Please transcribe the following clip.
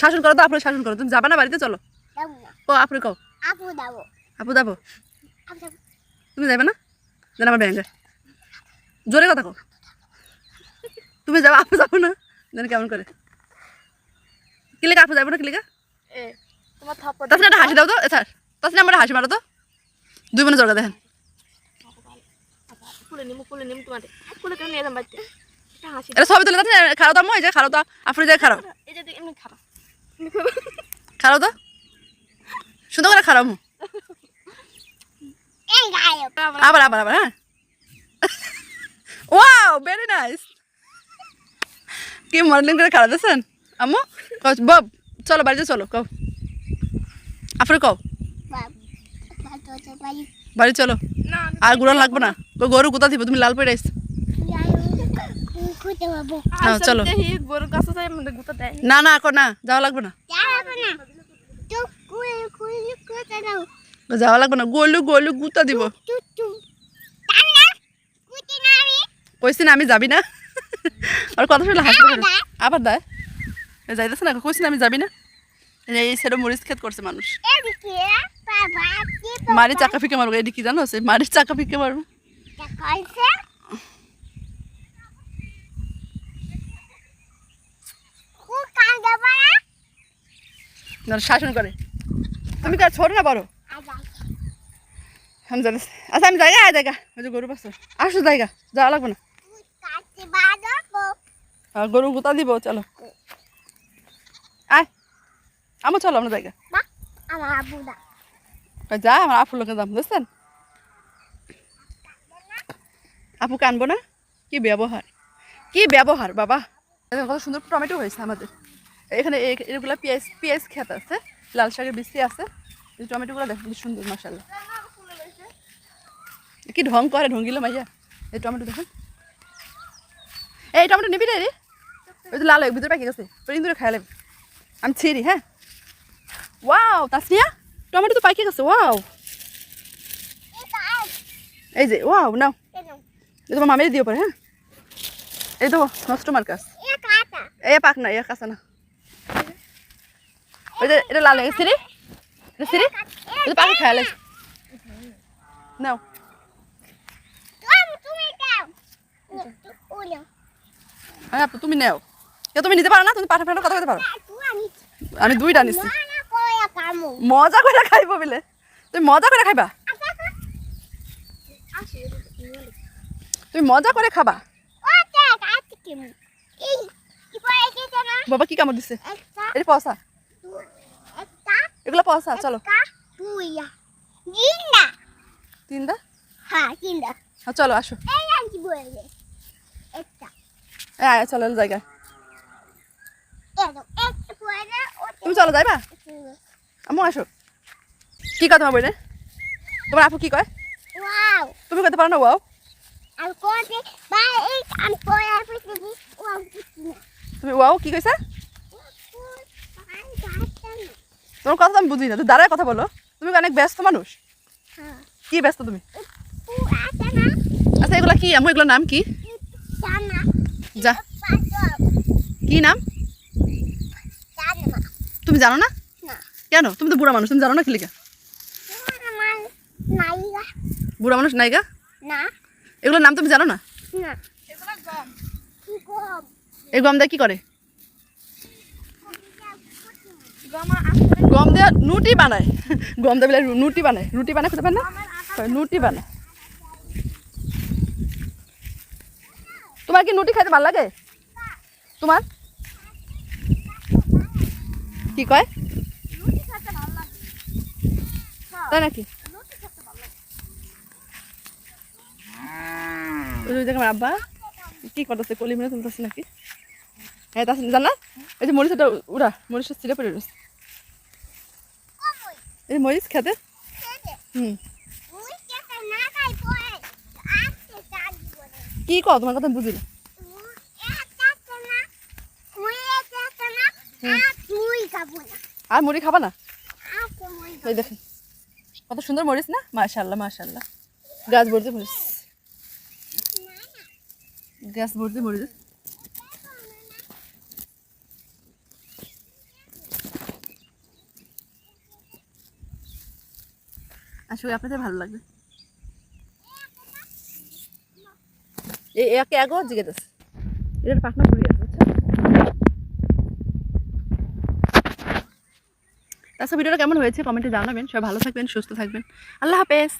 শাসন করো তো আপনার শাসন করো। তুমি যাবা না বাড়িতে? চলো। ও আপনি কও। আপু যাব। তুমি যাবে না? জানা আমার ব্যাংকে। জোরে কথা কও। তুমি যাব আপু যাব না? জানি কেমন করে। কিলিকা আপু যাব না কিলিকা? এ তাছাড়া একটা হাসি দাও তো স্যার তাছাড়া আমরা হাসি মারো তো। দুই বোনে জর্গা দেখেন। ফুলে নিমু ফুলে নিমু তোমার। ফুলে কেন নিয়ে এলাম বাড়িতে? এটা সবই তুলে তাছাড়া খারাপ তো এই যে খারাপ তো আপনি যে খারাপ এই যে খারাপ খারাপ তো। সুন্দর করে খারাপ এই আবার আবার আবার হ্যাঁ। ওয়াও ভেরি নাইস কি মডেলিং করে খারাপ দিয়েছেন আম্মু কও, বব চলো বাড়িতে চলো কও। আপনি কও। বাড়ি চলো। না আর গুড়া লাগবে না। গরু গুতা দিব? তুমি লাল পড়ে হ্যাঁ, চলো। আমাদের গুতা দেয় না। না কর না যাওয়া লাগবে না। যাওয়া লাগবে না গলু গলু গুতা দিব। কইছি না আমি যাবি না। আর কথা শুনলে হাসতে আবার দেয়। যাইতেছে না কইছি না আমি যাবি না। এই সেটা মরিচ খেত করছে মানুষ। মারি চাকা ফিকে মারবো এটি কি জানো? সে মারি চাকা ফিকে মারবো কইছে কু কান দেবো না। শাসন করে। তুমি কার ছোট না বড়? আমি আচ্ছা আমি জায়গা আয় জায়গা। ওই যে গরু পাশে আসো জায়গা যাওয়া লাগবে না। গরু গুতা দিব চলো। আয়। আমার চলো আমরা জায়গা। যা আমার আপুর লোকে দাম বুঝছেন? আপু কানবো না? কি ব্যবহার? কি ব্যবহার বাবা? কত সুন্দর টমেটো হয়েছে আমাদের। এখানে এগুলা পেঁয়াজ পেঁয়াজ খেত আছে লাল শাকের বৃষ্টি আছে। এই টমেটোগুলো দেখেন কি সুন্দর মাসাল্লাহ কি ঢং করে ঢঙ্গিল মাইয়া। এই টমেটো দেখেন এই টমেটো নিবি রে? ওই তো লাল হয়ে ভিতরে পাকি গেছে। ওই ধরে খাই লাগবে। আমি ছিঁড়ি হ্যাঁ? ওয়াও তাসনিয়া টমেটো তো পাইকে গেছে ওয়াও। এই যে ওয়াও নাও। এই তোমার মামের দিও পরে হ্যাঁ? এই তো নষ্ট মার কাছ এ পাক না এ কাঁচা না। ওই যে, এটা লাল হয়ে গেছে রে সিরি এটা পাকে লাগছে। নাও। তুমি নেও। কে তুমি নিতে পারো না? তুমি পাঠা ফাটা কথা বলতে পারো? আমি দুইটা নিচ্ছি মজা করে খাইবো বলে। তুমি মজা করে খাইবা? তুমি মজা করে খাবা। বাবা কি কামড় দিছে? এটা পয়সা এগুলো পয়সা চলো। তিনটা। হ্যাঁ চিন্তা হ্যাঁ চলো আসো। আয়, চলো জায়গায়। তুমি চলো যাইবা? আমু আসো। কি কয় তোমার আপু কি কয়? তুমি কইতে পারো না ওয়াও? আমি কোতে বা এই আমি ওয়াও তুমি ওয়াও কি কইছা? তোমার কথা আমি বুঝি না তুমি দাঁড়ায় কথা বলো। তুমি অনেক ব্যস্ত মানুষ? কি ব্যস্ত তুমি? আচ্ছা এগুলো কি? আমু এগুলোর নাম কি? যা। কি নাম? তুমি জানো না? কেন? তুমি তো বুড়া মানুষ তুমি জানো না খেলিকা? বুড়া মানুষ নাইগা না। এগুলোর নাম তুমি জানো না? না। কি গম? এই গম দিয়ে কি করে? গমা দিয়ে নুটি বানায়। গম দিয়ে বলে রু- নুটি বানায়। রুটি বানায় খেতে পারে না? কয়, বানায়। তোমার কি নুটি খাইতে ভালো লাগে? তোমার? কি কয়? রুটি লাগে। তাই নাকি? দেখো আব্বা কি করতেছে কলি মেরে তুলতেছে নাকি? হ্যাঁ তা জানা এই যে মরিচটা উড়া, মরিচটা ছিঁড়ে পড়ে রয়েছে। এই মরিচ খেতে? না কি কও, তোমার কথা আমি বুঝি না। মুই একটা না মুই একটা না আর না মুড়ি খাবা না? এই দেখেন কত সুন্দর মরিচ না? মাশাল্লাহ মাশাল্লাহ গাছ ভর্তি মরিচ। গাছ ভর্তি মরিচ। আসলে আপনাদের ভালো লাগবে। এই একে আগেও জিজ্ঞেস এটার পাখনা ঘুরে আছে তাছাড়া ভিডিওটা কেমন হয়েছে কমেন্টে জানাবেন। সবাই ভালো থাকবেন সুস্থ থাকবেন। আল্লাহ হাফেজ।